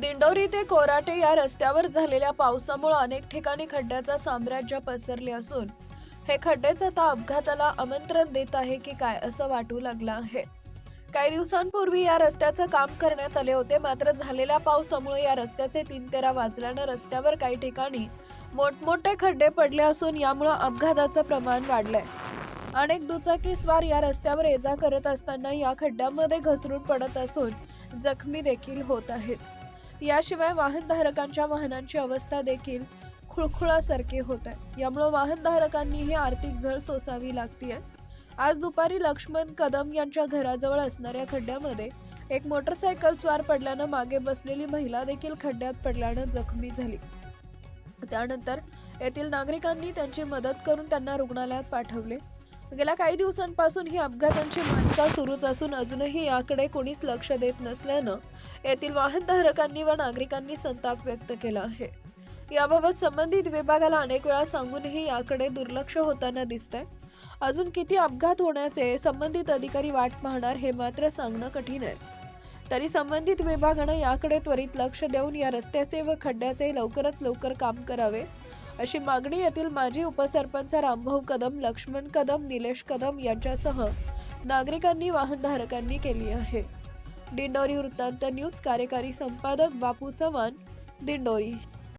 दिंडोरी ते कोराटे या रस्त्यावर झालेल्या पावसामुळे अनेक ठिकाणी खड्ड्याचा साम्राज्य पसरले असून हे खड्डेच आता अपघाताला आमंत्रण देत आहे की काय असं वाटू लागलं आहे. काही दिवसांपूर्वी या रस्त्याचं काम करण्यात आले होते मात्र झालेल्या पावसामुळे या रस्त्याचे तीन तेरा वाजल्यानं रस्त्यावर काही ठिकाणी मोठमोठे खड्डे पडले असून यामुळे अपघाताचं प्रमाण वाढलंय. अनेक दुचाकीस्वार या रस्त्यावर ये जा करत असताना या खड्ड्यामध्ये घसरून पडत असून जखमी देखील होत आहेत. याशिवाय वाहनधारकांच्या वाहनांची अवस्था देखील खुळखुळासारखी होत. आहे यामुळे वाहनधारकांनीही आर्थिक झळ सोसावी लागतीये. आज दुपारी लक्ष्मण कदम यांच्या घराजवळ असणाऱ्या खड्ड्यामध्ये एक मोटरसायकल स्वार पडल्यानं मागे बसलेली महिला देखील खड्ड्यात पडल्यानं जखमी झाली. त्यानंतर येथील नागरिकांनी त्यांची मदत करून त्यांना रुग्णालयात पाठवले. गेल्या काही दिवसांपासून ही अपघातांची मालिका सुरूच असून अजूनही याकडे कोणीच लक्ष देत नसल्यानं येथील वाहनधारकांनी व नागरिकांनी संताप व्यक्त केला आहे. याबाबत संबंधित विभागाला अनेक वेळा सांगूनही याकडे दुर्लक्ष होताना दिसतंय. अजून किती अपघात होण्याचे संबंधित अधिकारी वाट पाहणार हे मात्र सांगणं कठीण आहे. तरी संबंधित विभागानं याकडे त्वरित लक्ष देऊन या रस्त्याचे व खड्ड्याचे लवकरात लवकर काम करावे. अशी मागणी येथील माजी उपसरपंच रामभाऊ कदम लक्ष्मण कदम निलेश कदम यांच्यासह नागरिकांनी वाहनधारकांनी केली आहे. दिंडोरी वृत्तांत न्यूज कार्यकारी संपादक बापू चव्हाण दिंडोरी.